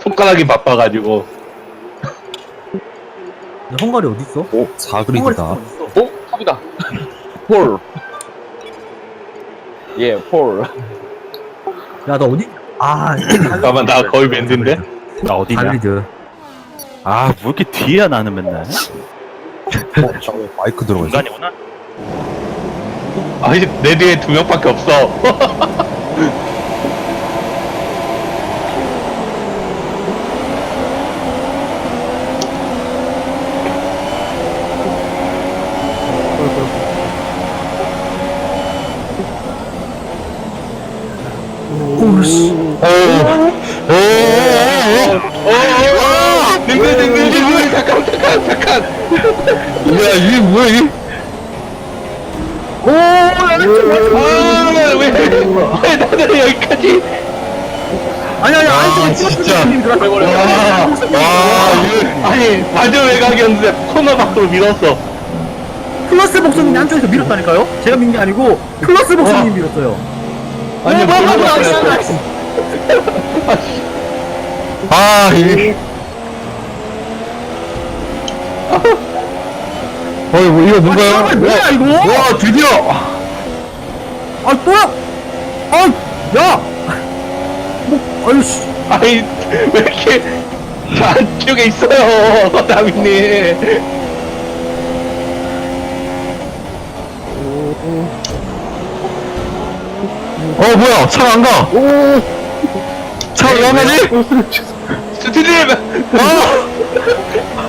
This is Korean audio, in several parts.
손가락이 바빠가지고. 헝가리 어딨어? 오, 사그리드다. 어? 탑이다. 폴. 예, 폴. 야, 너 어디? 아, 잠깐만, 나 거의 밴드인데? 나 어디냐? 다리드. 아, 뭐 이렇게 뒤에야 나는 맨날? 어, 잠깐 마이크 들어가 있어. 중간이구나? 아니, 내 뒤에 두 명밖에 없어. 오씨. 오, 오, 오, 오, 링글, 링글, 링글, 잠깐, 잠깐, 잠깐. 야, 이게 뭐야, 이게? 오, 아, 왜, 왜 나는 여기까지? 아니, 아니, 아, 아니, 진짜. 들어가. 와, 와, 이거, 아니, 맞은 외곽이었는데 코너 밖으로 밀었어. 플러스 복선님이 안쪽에서 밀었다니까요? 제가 민 게 아니고, 플러스 복선님이 밀었어요. 아니, 어, 뭐, 뭐, 뭐, 몰랐어요. 나이스, 나이스. 아, 이. 어, 이거, 이거 뭔가요? 아, 뭐야, 이거? 와, 드디어! 아, 뭐야? 아, 야! 뭐, 아유, 씨. 아니, 왜 이렇게 저 안쪽에 있어요, 다민님. 어, 뭐야, 차가 안 가. 오. 차가 왜안 가지? 스티님! 아!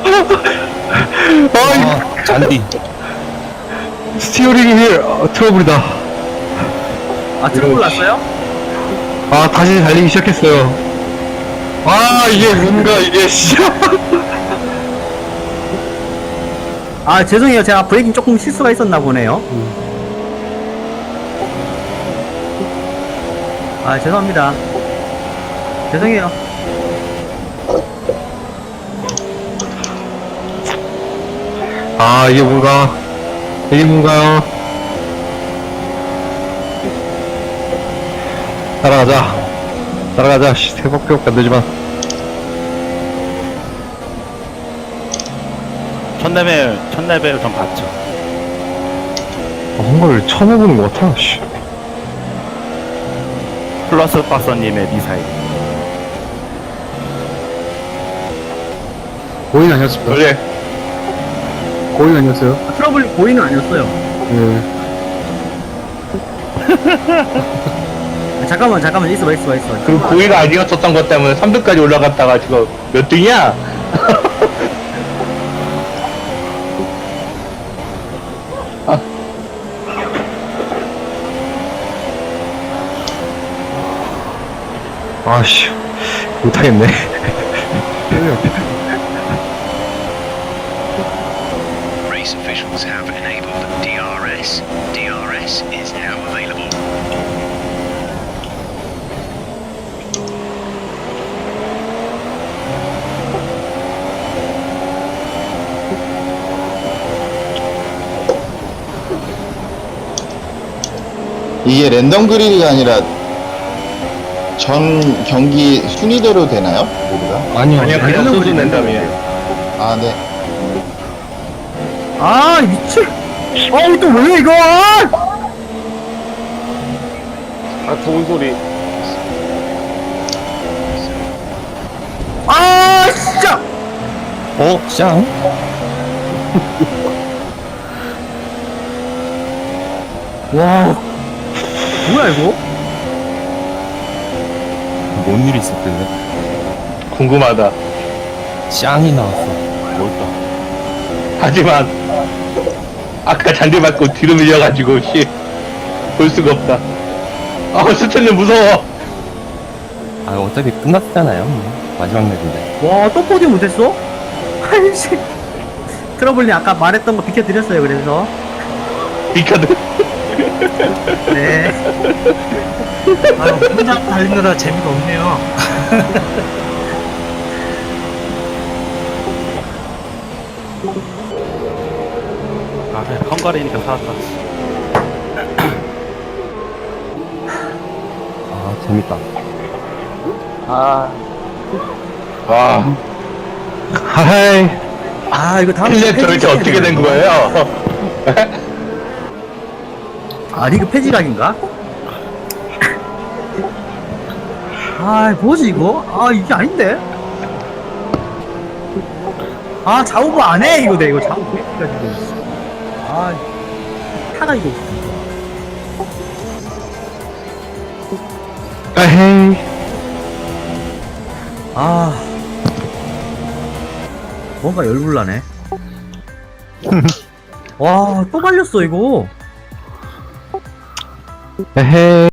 아, 아, 잔디. 스티어링이 어, 트러블이다. 아, 트러블 났어요? 아, 다시 달리기 시작했어요. 아, 이게 뭔가, 이게, 씨. 아, 죄송해요. 제가 브레이킹 조금 실수가 있었나 보네요. 아, 죄송합니다. 죄송해요. 아, 이게 뭔가, 이게 뭔가요? 따라가자. 따라가자. 씨, 세 바퀴밖에 안 되지만. 첫 레벨, 첫 레벨 전 봤죠. 아, 한걸 처음 해보는 것 같아, 씨. 플러스 박사님의 미사일. 고인 아니었습니까? 그래. 고인 아니었어요? 아, 트러블 고의는 아니었어요. 예. 아, 잠깐만, 잠깐만. 있어봐, 있어봐, 있어봐. 그 고의가 아니었었던 것 때문에 3등까지 올라갔다가 지금 몇 등이야? 아씨, 못하겠네. Race officials have enabled DRS. DRS is now available. 이게 랜덤 그릴이 아니라 전 경기 순위대로 되나요? 모두가? 아니요. 아니야, 그냥 소수 낸다며. 아, 네. 아, 미친. 어우, 또왜 이거? 아, 좋은 소리. 아, 진짜! 어, 짱? 와. 뭐야, 이거? 뭔 일이 있었길래? 궁금하다. 짱이 나왔어. 뭘까? 하지만, 아까 잔디 맞고 뒤로 밀려가지고, 씨. 볼 수가 없다. 아, 스탠드 무서워. 아, 어차피 끝났잖아요. 뭐. 마지막 맵인데. 와, 또 포디움 못했어? 아이씨. 트러블님 아까 말했던 거 비켜드렸어요, 그래서. 비카드. 네. 아, 혼자 달리느라 재미가 없네요. 아, 그래. 헝가리니까 살았다. 아, 재밌다. 와 하이. 아 이거 다음 필렛 저렇게 어떻게 된 거예요? 아 리그 폐지각인가? 아 뭐지 이거? 아 이게 아닌데? 아 좌우부 안해 이거 내 이거 좌우부 아 타가 이거 아헤이. 아 뭔가 열불나네 와또 말렸어 이거 에헤이.